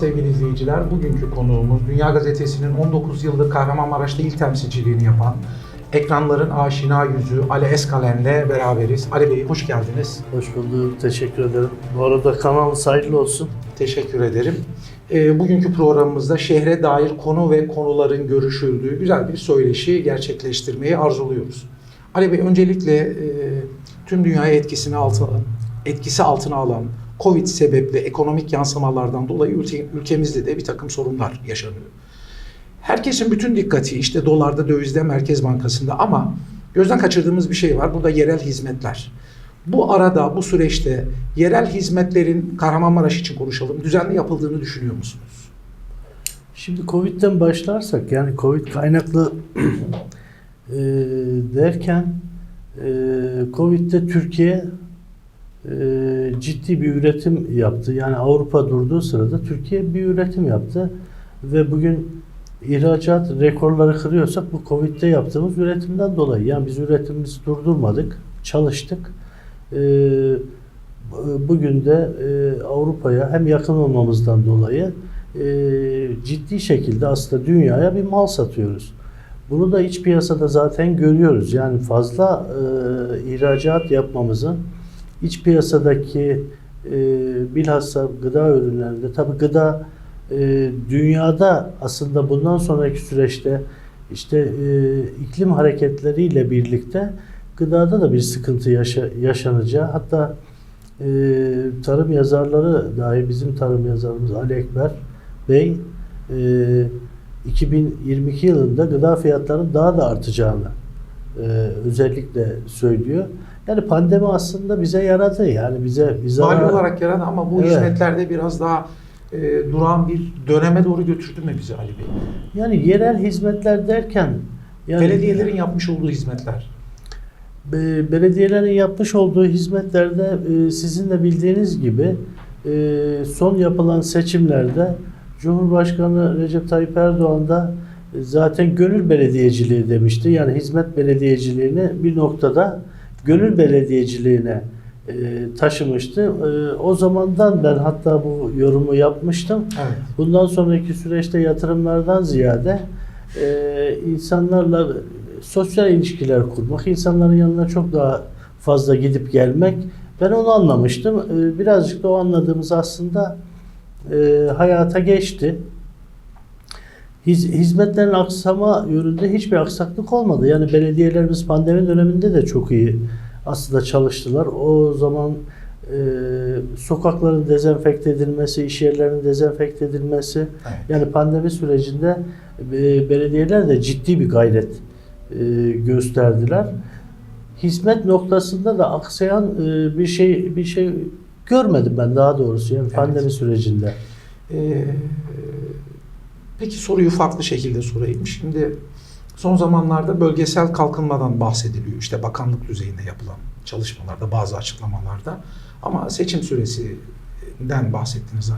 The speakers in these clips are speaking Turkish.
sevgili izleyiciler. Bugünkü konuğumuz Dünya Gazetesi'nin 19 yıldır Kahramanmaraş'ta il temsilciliğini yapan ekranların aşina yüzü Ali Eskalen'le beraberiz. Ali Bey hoş geldiniz. Hoş bulduk, teşekkür ederim. Bu arada kanalınız hayırlı olsun. Teşekkür ederim. Ee, bugünkü programımızda şehre dair konu ve konuların görüşüldüğü güzel bir söyleşi gerçekleştirmeyi arzuluyoruz. Ali Bey öncelikle e, tüm dünyaya etkisini altına, etkisi altına alan Covid sebepli ekonomik yansımalardan dolayı ülke, ülkemizde de bir takım sorunlar yaşanıyor. Herkesin bütün dikkati işte dolarda, dövizde, Merkez Bankası'nda ama gözden kaçırdığımız bir şey var. Burada yerel hizmetler. Bu arada, bu süreçte yerel hizmetlerin Kahramanmaraş için konuşalım. Düzenli yapıldığını düşünüyor musunuz? Şimdi Covid'den başlarsak yani Covid kaynaklı e, derken e, Covid'de Türkiye ciddi bir üretim yaptı. Yani Avrupa durduğu sırada Türkiye bir üretim yaptı ve bugün ihracat rekorları kırıyorsak bu Covid'de yaptığımız üretimden dolayı. Yani biz üretimimizi durdurmadık, çalıştık. E, bugün de e, Avrupa'ya hem yakın olmamızdan dolayı e, ciddi şekilde aslında dünyaya bir mal satıyoruz. Bunu da iç piyasada zaten görüyoruz. Yani fazla e, ihracat yapmamızın iç piyasadaki e, bilhassa gıda ürünlerinde tabi gıda e, dünyada aslında bundan sonraki süreçte işte e, iklim hareketleriyle birlikte gıdada da bir sıkıntı yaşa, yaşanacağı hatta e, tarım yazarları dahi bizim tarım yazarımız Ali Ekber Bey e, 2022 yılında gıda fiyatlarının daha da artacağını e, özellikle söylüyor. Yani pandemi aslında bize yaradı. Yani bize bize Mali olarak yaradı ama bu Evet. hizmetlerde biraz daha e, duran bir döneme doğru götürdü mü bizi Ali Bey? yani yerel hizmetler derken yani Belediyelerin yapmış olduğu hizmetler. Be- belediyelerin yapmış olduğu hizmetlerde e, sizin de bildiğiniz gibi e, son yapılan seçimlerde Cumhurbaşkanı Recep Tayyip Erdoğan da e, zaten gönül belediyeciliği demişti. Yani hizmet belediyeciliğini bir noktada gönül belediyeciliğine e, taşımıştı. E, o zamandan ben hatta bu yorumu yapmıştım. Evet. Bundan sonraki süreçte yatırımlardan ziyade e, insanlarla sosyal ilişkiler kurmak, insanların yanına çok daha fazla gidip gelmek. Ben onu anlamıştım. E, birazcık da o anladığımız aslında e, hayata geçti. Hiz, hizmetlerin aksama yönünde hiçbir aksaklık olmadı. Yani belediyelerimiz pandemi döneminde de çok iyi aslında çalıştılar. O zaman e, sokakların dezenfekte edilmesi, iş yerlerinin dezenfekte edilmesi, Evet. yani pandemi sürecinde e, belediyeler de ciddi bir gayret e, gösterdiler. Hizmet noktasında da aksayan e, bir şey bir şey görmedim ben daha doğrusu yani Evet. pandemi sürecinde. Ee, peki soruyu farklı şekilde sorayım. Şimdi son zamanlarda bölgesel kalkınmadan bahsediliyor. İşte bakanlık düzeyinde yapılan çalışmalarda, bazı açıklamalarda. Ama seçim süresinden bahsettiniz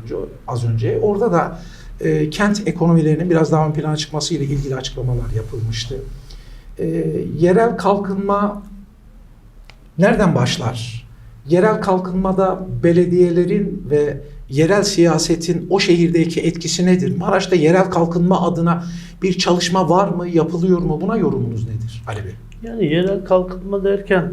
az önce. Orada da e, kent ekonomilerinin biraz daha ön plana çıkması ile ilgili açıklamalar yapılmıştı. E, yerel kalkınma nereden başlar? Yerel kalkınmada belediyelerin ve yerel siyasetin o şehirdeki etkisi nedir? Maraş'ta yerel kalkınma adına bir çalışma var mı, yapılıyor mu? Buna yorumunuz nedir Ali Bey? Yani yerel kalkınma derken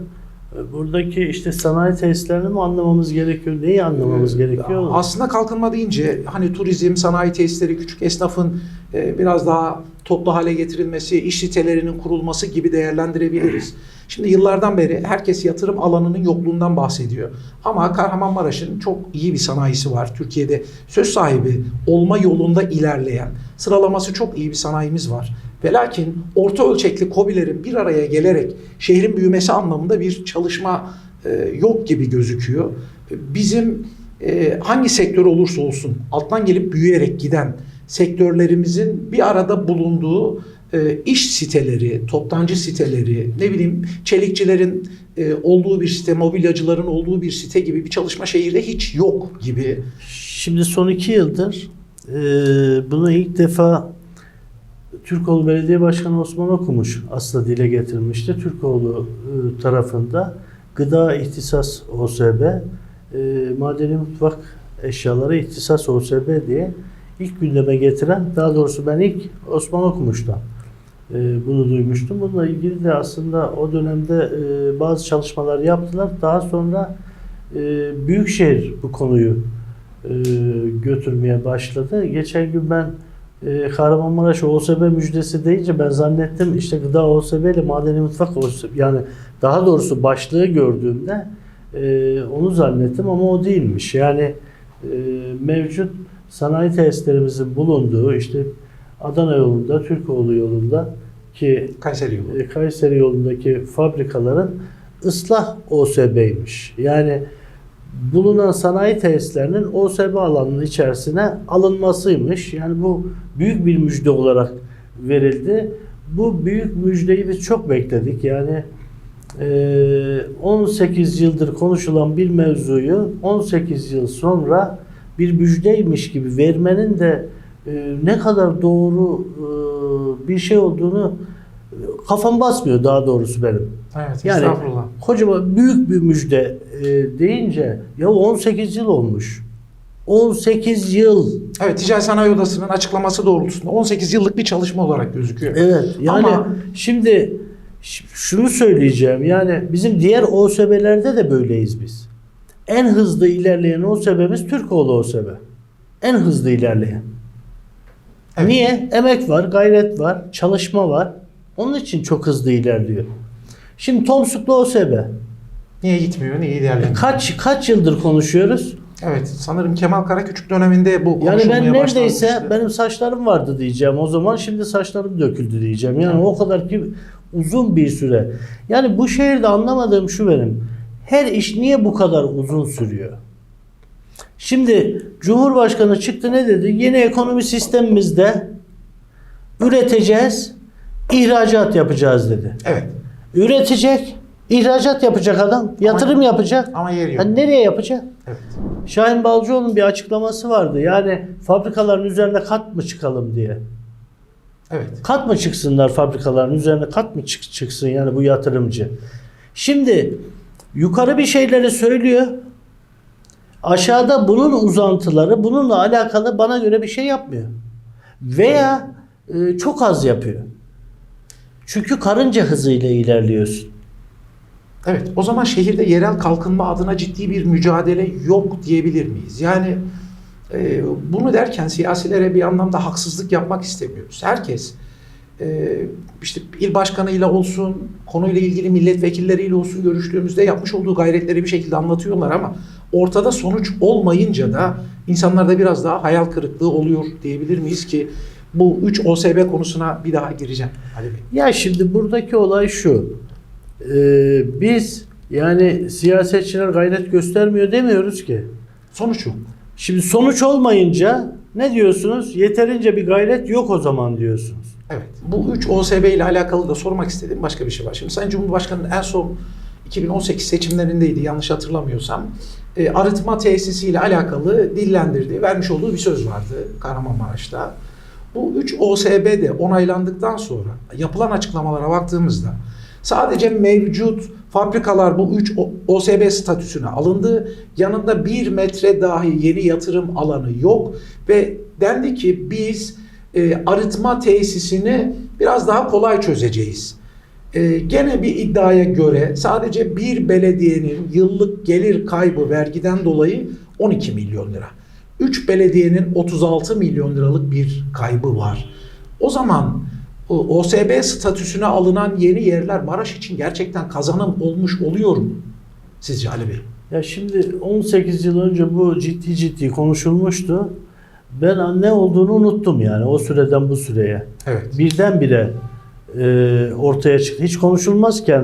e, buradaki işte sanayi tesislerini mi anlamamız gerekiyor? Neyi anlamamız gerekiyor? Ee, Aslında kalkınma deyince hani turizm, sanayi tesisleri, küçük esnafın e, biraz daha toplu hale getirilmesi, iş sitelerinin kurulması gibi değerlendirebiliriz. Şimdi yıllardan beri herkes yatırım alanının yokluğundan bahsediyor. Ama Kahramanmaraş'ın çok iyi bir sanayisi var. Türkiye'de söz sahibi olma yolunda ilerleyen, sıralaması çok iyi bir sanayimiz var. Ve lakin orta ölçekli KOBİ'lerin bir araya gelerek şehrin büyümesi anlamında bir çalışma e, yok gibi gözüküyor. Bizim e, hangi sektör olursa olsun alttan gelip büyüyerek giden sektörlerimizin bir arada bulunduğu e, iş siteleri, toptancı siteleri, ne bileyim çelikçilerin e, olduğu bir site, mobilyacıların olduğu bir site gibi bir çalışma şehirde hiç yok gibi. Şimdi son iki yıldır e, bunu ilk defa Türkoğlu Belediye Başkanı Osman Okumuş aslında dile getirmişti. Türkoğlu e, tarafında Gıda İhtisas OSB, e, Madeni Mutfak Eşyaları İhtisas OSB diye ilk gündeme getiren, daha doğrusu ben ilk Osman Okumuş'tan bunu duymuştum. Bununla ilgili de aslında o dönemde e, bazı çalışmalar yaptılar. Daha sonra e, Büyükşehir bu konuyu e, götürmeye başladı. Geçen gün ben Kahramanmaraş OSB müjdesi deyince ben zannettim işte gıda OSB ile madeni mutfak OSB yani daha doğrusu başlığı gördüğümde onu zannettim ama o değilmiş. Yani mevcut sanayi tesislerimizin bulunduğu işte Adana yolunda, Türkoğlu yolunda ki Kayseri yolu. e, Kayseri yolundaki fabrikaların ıslah OSB'ymiş. Yani bulunan sanayi tesislerinin OSB alanının içerisine alınmasıymış. Yani bu büyük bir müjde olarak verildi. Bu büyük müjdeyi biz çok bekledik. Yani e, 18 yıldır konuşulan bir mevzuyu 18 yıl sonra bir müjdeymiş gibi vermenin de e, ne kadar doğru e, bir şey olduğunu kafam basmıyor daha doğrusu benim. Evet, Yani estağfurullah. kocaman büyük bir müjde e, deyince ya 18 yıl olmuş. 18 yıl. Evet, Ticaret Sanayi Odası'nın açıklaması doğrultusunda 18 yıllık bir çalışma olarak gözüküyor. Evet. Yani Ama- şimdi şunu söyleyeceğim. Yani bizim diğer OSB'lerde de böyleyiz biz. En hızlı ilerleyen OSB'miz Türkoğlu OSB. En hızlı ilerleyen. Evet. Niye? Emek var, gayret var, çalışma var. Onun için çok hızlı ilerliyor. Şimdi Tomsuklu OSB. Niye gitmiyor, niye ilerlemiyor? Kaç kaç yıldır konuşuyoruz? Evet, sanırım Kemal Karaküçük döneminde bu Yani ben neredeyse benim saçlarım vardı diyeceğim o zaman şimdi saçlarım döküldü diyeceğim. Yani o kadar ki uzun bir süre. Yani bu şehirde anlamadığım şu benim. Her iş niye bu kadar uzun sürüyor? Şimdi Cumhurbaşkanı çıktı ne dedi? Yeni ekonomi sistemimizde üreteceğiz, ihracat yapacağız dedi. Evet, Üretecek, ihracat yapacak adam, yatırım yapacak. ama yeri yok. Hani nereye yapacak? Evet. Şahin Balcıoğlu'nun bir açıklaması vardı. Yani fabrikaların üzerine kat mı çıkalım diye. Evet. Kat mı çıksınlar fabrikaların üzerine kat mı çık- çıksın yani bu yatırımcı. Şimdi yukarı bir şeyleri söylüyor. Aşağıda bunun uzantıları bununla alakalı bana göre bir şey yapmıyor. Veya e, çok az yapıyor. Çünkü karınca hızıyla ilerliyorsun. Evet, o zaman şehirde yerel kalkınma adına ciddi bir mücadele yok diyebilir miyiz? Yani e, bunu derken siyasilere bir anlamda haksızlık yapmak istemiyoruz. Herkes e, işte il başkanıyla olsun, konuyla ilgili milletvekilleriyle olsun görüştüğümüzde yapmış olduğu gayretleri bir şekilde anlatıyorlar ama ortada sonuç olmayınca da insanlarda biraz daha hayal kırıklığı oluyor diyebilir miyiz ki bu 3 OSB konusuna bir daha gireceğim Ali Bey. Ya şimdi buradaki olay şu. Ee, biz yani siyasetçiler gayret göstermiyor demiyoruz ki. Sonuç yok. Şimdi sonuç olmayınca ne diyorsunuz? Yeterince bir gayret yok o zaman diyorsunuz. Evet. Bu 3 OSB ile alakalı da sormak istediğim başka bir şey var. Şimdi Sayın Cumhurbaşkanı en son 2018 seçimlerindeydi yanlış hatırlamıyorsam. E, arıtma tesisi ile alakalı dillendirdiği, vermiş olduğu bir söz vardı Kahramanmaraş'ta. Bu 3 OSB de onaylandıktan sonra yapılan açıklamalara baktığımızda sadece mevcut fabrikalar bu 3 OSB statüsüne alındı. Yanında 1 metre dahi yeni yatırım alanı yok ve dendi ki biz e, arıtma tesisini biraz daha kolay çözeceğiz. E, gene bir iddiaya göre sadece bir belediyenin yıllık gelir kaybı vergiden dolayı 12 milyon lira. 3 belediyenin 36 milyon liralık bir kaybı var. O zaman OSB statüsüne alınan yeni yerler Maraş için gerçekten kazanım olmuş oluyor mu? Sizce Ali Bey? Ya şimdi 18 yıl önce bu ciddi ciddi konuşulmuştu. Ben ne olduğunu unuttum yani o süreden bu süreye. Evet. Birdenbire e, ortaya çıktı. Hiç konuşulmazken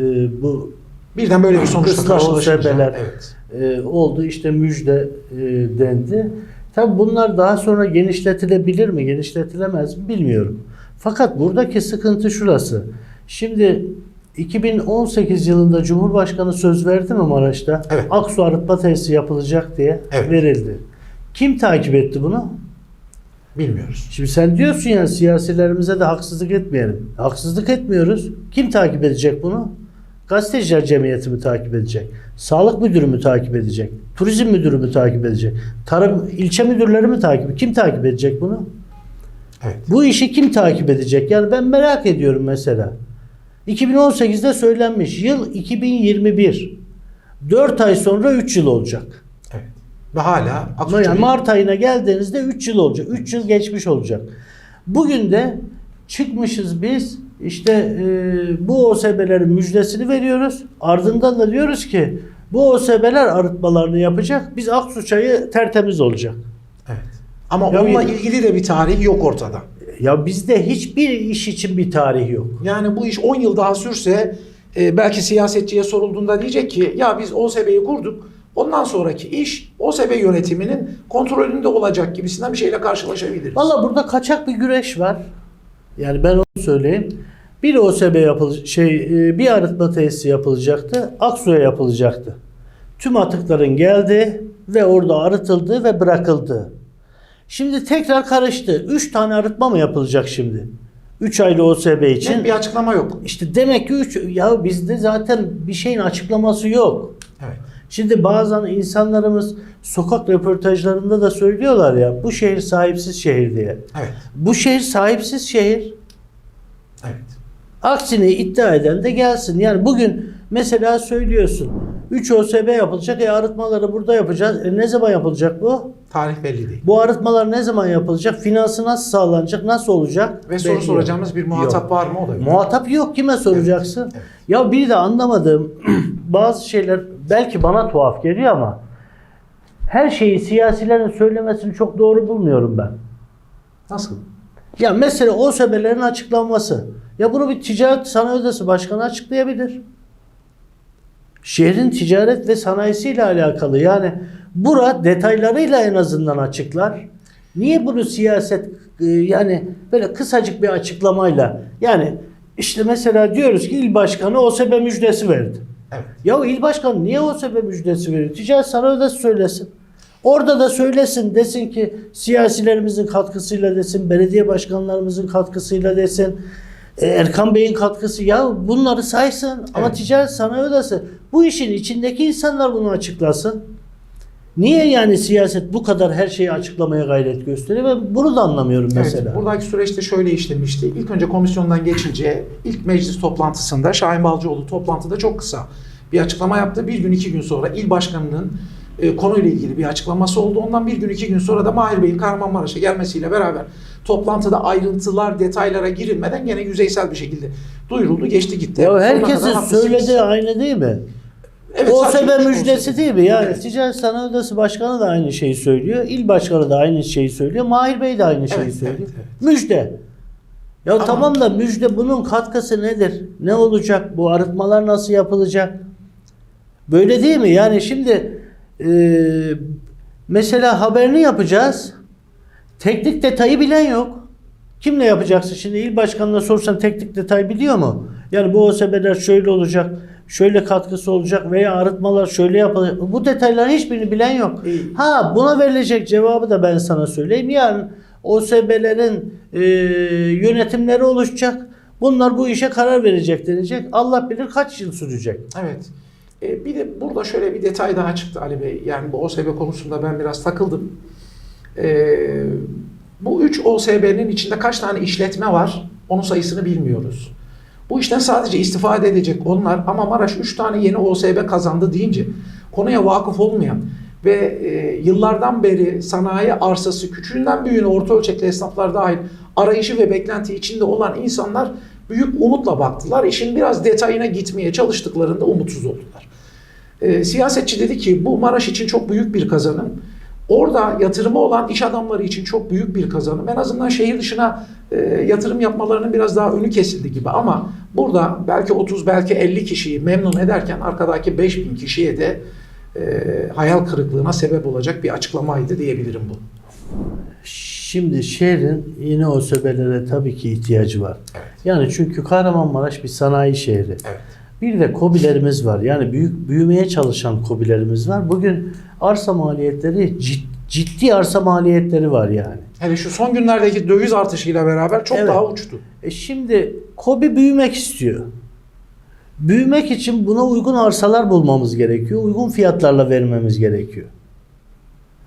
e, bu Birden böyle bir sonuçla karşılaşınca. Evet. e, oldu işte müjde e, dendi. Tabi bunlar daha sonra genişletilebilir mi, genişletilemez mi bilmiyorum. Fakat buradaki sıkıntı şurası. Şimdi 2018 yılında Cumhurbaşkanı söz verdi mi Maraş'ta? Evet. Aksu arıtma tesisi yapılacak diye Evet. verildi. Kim takip etti bunu? Bilmiyoruz. Şimdi sen diyorsun ya siyasilerimize de haksızlık etmeyelim. Haksızlık etmiyoruz. Kim takip edecek bunu? Gazeteciler Cemiyeti mi takip edecek? Sağlık müdürü mü takip edecek? Turizm müdürü mü takip edecek? Tarım ilçe müdürleri mi takip Kim takip edecek bunu? Evet. Bu işi kim takip edecek? Yani ben merak ediyorum mesela. 2018'de söylenmiş. Yıl 2021. 4 ay sonra 3 yıl olacak. Ve hala Ama yani Mart ayına geldiğinizde 3 yıl olacak. 3 yıl geçmiş olacak. Bugün de çıkmışız biz işte e, bu OSB'lerin müjdesini veriyoruz. Ardından da diyoruz ki bu OSB'ler arıtmalarını yapacak. Biz Aksu çayı tertemiz olacak. Evet. Ama Ya onunla bir- ilgili de bir tarih yok ortada. Ya bizde hiçbir iş için bir tarih yok. Yani bu iş 10 yıl daha sürse e, belki siyasetçiye sorulduğunda diyecek ki ya biz OSB'yi kurduk. Ondan sonraki iş OSB yönetiminin kontrolünde olacak gibisinden bir şeyle karşılaşabiliriz. Valla burada kaçak bir güreş var. Yani ben onu söyleyeyim. Bir OSB yapıl şey e, bir arıtma tesisi yapılacaktı. Aksu'ya yapılacaktı. Tüm atıkların geldi ve orada arıtıldı ve bırakıldı. Şimdi tekrar karıştı. 3 tane arıtma mı yapılacak şimdi? 3 ayrı OSB için. Net bir açıklama yok. İşte demek ki 3 ya bizde zaten bir şeyin açıklaması yok. Evet. Şimdi bazen insanlarımız sokak röportajlarında da söylüyorlar ya bu şehir sahipsiz şehir diye. Evet. Bu şehir sahipsiz şehir. Evet. Aksini iddia eden de gelsin. Yani bugün mesela söylüyorsun 3 OSB yapılacak. E arıtmaları burada yapacağız. E ne zaman yapılacak bu? Tarih belli değil. Bu arıtmalar ne zaman yapılacak? Finansı nasıl sağlanacak? Nasıl olacak? Ve soru Belli soracağımız bir muhatap Yok. var mı o da yok. Muhatap yok kime soracaksın? Evet, evet. Ya bir de anlamadığım bazı şeyler belki bana tuhaf geliyor ama her şeyi siyasilerin söylemesini çok doğru bulmuyorum ben. Nasıl? Ya mesela o sebelerin açıklanması. Ya bunu bir ticaret sanayi odası başkanı açıklayabilir. Şehrin ticaret ve sanayisiyle alakalı. Yani bura detaylarıyla en azından açıklar. Niye bunu siyaset e, yani böyle kısacık bir açıklamayla yani işte mesela diyoruz ki il başkanı OSB müjdesi verdi. Evet. Ya il başkanı niye OSB müjdesi veriyor? Ticaret sanayi odası söylesin. Orada da söylesin desin ki siyasilerimizin katkısıyla desin, belediye başkanlarımızın katkısıyla desin, e, Erkan Bey'in katkısı ya bunları saysın ama Evet. ticaret sanayi odası bu işin içindeki insanlar bunu açıklasın. Niye yani siyaset bu kadar her şeyi açıklamaya gayret gösteriyor ve bunu da anlamıyorum mesela. Evet, buradaki süreçte şöyle işlemişti. İlk önce komisyondan geçince ilk meclis toplantısında Şahin Balcıoğlu toplantıda çok kısa bir açıklama yaptı. Bir gün iki gün sonra il başkanının e, konuyla ilgili bir açıklaması oldu. Ondan bir gün iki gün sonra da Mahir Bey'in Kahramanmaraş'a gelmesiyle beraber toplantıda ayrıntılar, detaylara girilmeden gene yüzeysel bir şekilde duyuruldu, geçti gitti. Ya herkesin söylediği aynı değil mi? Evet, OSB müjdesi değil mi? Yani Evet. Ticaret Sanayi Odası Başkanı da aynı şeyi söylüyor. İl Başkanı da aynı şeyi söylüyor. Mahir Bey de aynı şeyi Evet, söylüyor. evet, evet. Müjde. Ya Ama- tamam da müjde bunun katkısı nedir? Ne olacak? Bu arıtmalar nasıl yapılacak? Böyle değil mi? Yani şimdi e, mesela haberini yapacağız. Teknik detayı bilen yok. Kimle yapacaksın? Şimdi il başkanına sorsan teknik detay biliyor mu? Yani bu OSB'ler şöyle olacak, şöyle katkısı olacak veya arıtmalar şöyle yapılacak. Bu detayların hiçbirini bilen yok. Ha buna verilecek cevabı da ben sana söyleyeyim. Yarın OSB'lerin e, yönetimleri oluşacak. Bunlar bu işe karar verecek denecek. Allah bilir kaç yıl sürecek. Evet. E, bir de burada şöyle bir detay daha çıktı Ali Bey. Yani bu OSB konusunda ben biraz takıldım. E, bu 3 OSB'nin içinde kaç tane işletme var? Onun sayısını bilmiyoruz. Bu işten sadece istifade edecek onlar ama Maraş 3 tane yeni OSB kazandı deyince konuya vakıf olmayan ve e, yıllardan beri sanayi arsası küçüğünden büyüğüne orta ölçekli esnaflar dahil arayışı ve beklenti içinde olan insanlar büyük umutla baktılar. İşin biraz detayına gitmeye çalıştıklarında umutsuz oldular. E, siyasetçi dedi ki bu Maraş için çok büyük bir kazanım. Orada yatırımı olan iş adamları için çok büyük bir kazanım. En azından şehir dışına e, yatırım yapmalarının biraz daha önü kesildi gibi ama burada belki 30 belki 50 kişiyi memnun ederken arkadaki 5000 kişiye de e, hayal kırıklığına sebep olacak bir açıklamaydı diyebilirim bu. Şimdi şehrin yeni OSB'lere tabii ki ihtiyacı var. Evet. Yani çünkü Kahramanmaraş bir sanayi şehri. Evet. Bir de kobilerimiz var. Yani büyük büyümeye çalışan kobilerimiz var. Bugün arsa maliyetleri cid- ciddi arsa maliyetleri var yani. Hele şu son günlerdeki döviz artışıyla beraber çok Evet. daha uçtu. E şimdi kobi büyümek istiyor. Büyümek için buna uygun arsalar bulmamız gerekiyor. Uygun fiyatlarla vermemiz gerekiyor.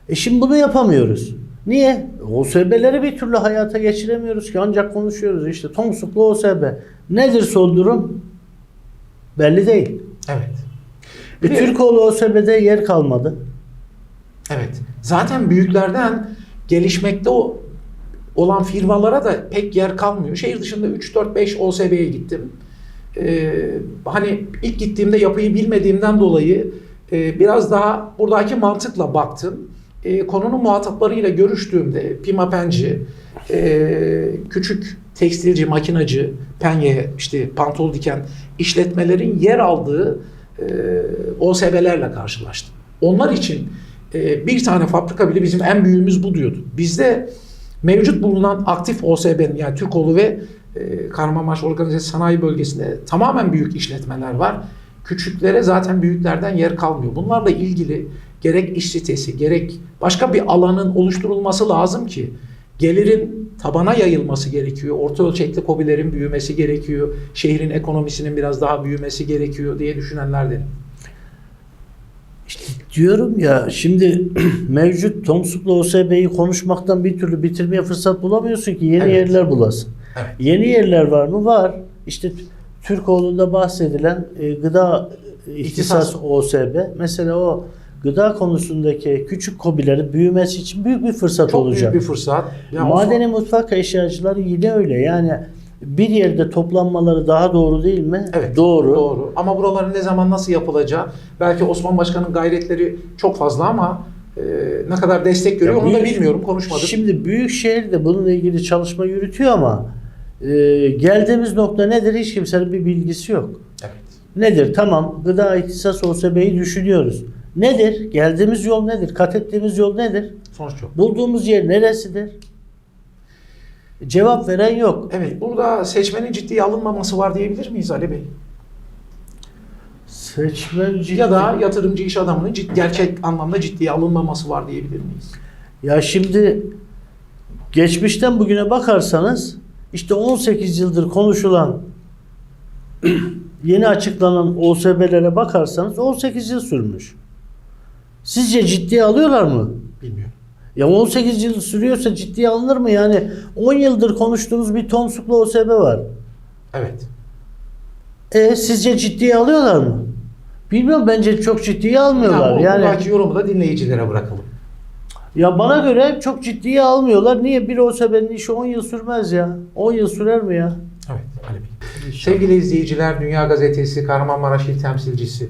E şimdi bunu yapamıyoruz. Niye? OSB'leri bir türlü hayata geçiremiyoruz ki ancak konuşuyoruz işte. Tonsuklu OSB. Nedir son durum? Belli değil. Evet. E, Türkoğlu OSB'de yer kalmadı. Evet. Zaten büyüklerden gelişmekte o olan firmalara da pek yer kalmıyor. Şehir dışında 3 4 5 OSB'ye gittim. Ee, hani ilk gittiğimde yapıyı bilmediğimden dolayı e, biraz daha buradaki mantıkla baktım. E, konunun muhataplarıyla görüştüğümde Pima Penci, e, küçük tekstilci, makinacı, penye, işte pantol diken işletmelerin yer aldığı e, OSB'lerle karşılaştım. Onlar için e, bir tane fabrika bile bizim en büyüğümüz bu diyordu. Bizde mevcut bulunan aktif OSB'nin yani Türkoğlu ve e, Kahramanmaraş Organize Sanayi Bölgesi'nde tamamen büyük işletmeler var. Küçüklere zaten büyüklerden yer kalmıyor. Bunlarla ilgili gerek iş sitesi gerek başka bir alanın oluşturulması lazım ki gelirin tabana yayılması gerekiyor. Orta ölçekli kobilerin büyümesi gerekiyor. Şehrin ekonomisinin biraz daha büyümesi gerekiyor diye düşünenlerdenim. Diyorum ya şimdi mevcut Tomsuklu OSB'yi konuşmaktan bir türlü bitirmeye fırsat bulamıyorsun ki yeni Evet. yerler bulasın. Evet. Yeni yerler var mı? Var. İşte Türkoğlu'nda bahsedilen e, gıda ihtisas İhtisas. OSB mesela o gıda konusundaki küçük kobilerin büyümesi için büyük bir fırsat Çok olacak. büyük bir fırsat. Ya o Madeni mutfak eşyacıları yine öyle. Yani bir yerde toplanmaları daha doğru değil mi? Evet. Doğru. Doğru. Ama buraların ne zaman nasıl yapılacağı belki Osman Başkan'ın gayretleri çok fazla ama e, ne kadar destek görüyor Ya onu da büyük- bilmiyorum. Konuşmadık. Şimdi Büyükşehir de bununla ilgili çalışma yürütüyor ama e, geldiğimiz nokta nedir? Hiç kimsenin bir bilgisi yok. Evet. Nedir? Tamam gıda ihtisas OSB'yi düşünüyoruz. Nedir? Geldiğimiz yol nedir? Kat ettiğimiz yol nedir? Sonuç yok. Bulduğumuz yer neresidir? Cevap veren yok. Evet. Burada seçmenin ciddiye alınmaması var diyebilir miyiz Ali Bey? Seçmen ciddi. Ya da yatırımcı iş adamının cid- gerçek anlamda ciddiye alınmaması var diyebilir miyiz? Ya şimdi geçmişten bugüne bakarsanız işte 18 yıldır konuşulan yeni açıklanan OSB'lere bakarsanız 18 yıl sürmüş. Sizce ciddiye alıyorlar mı? Bilmiyorum. Ya 18 yıl sürüyorsa ciddiye alınır mı? Yani 10 yıldır konuştuğunuz bir Tomsuklu OSB var. Evet. E sizce ciddiye alıyorlar mı? Bilmiyorum bence çok ciddiye almıyorlar. Ya, bu- yani yorumu da dinleyicilere bırakalım. Ya bana göre çok ciddiye almıyorlar. Niye? Bir OSB'nin işi 10 yıl sürmez ya. 10 yıl sürer mi ya? Evet Ali Bey. Sevgili izleyiciler, Dünya Gazetesi Kahramanmaraş İl Temsilcisi.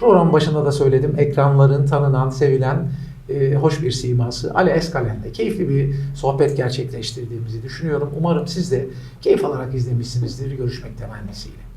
Program başında da söyledim. Ekranların tanınan, sevilen, e, hoş bir siması. Ali Eskalen'le keyifli bir sohbet gerçekleştirdiğimizi düşünüyorum. Umarım siz de keyif alarak izlemişsinizdir. Görüşmek temennisiyle.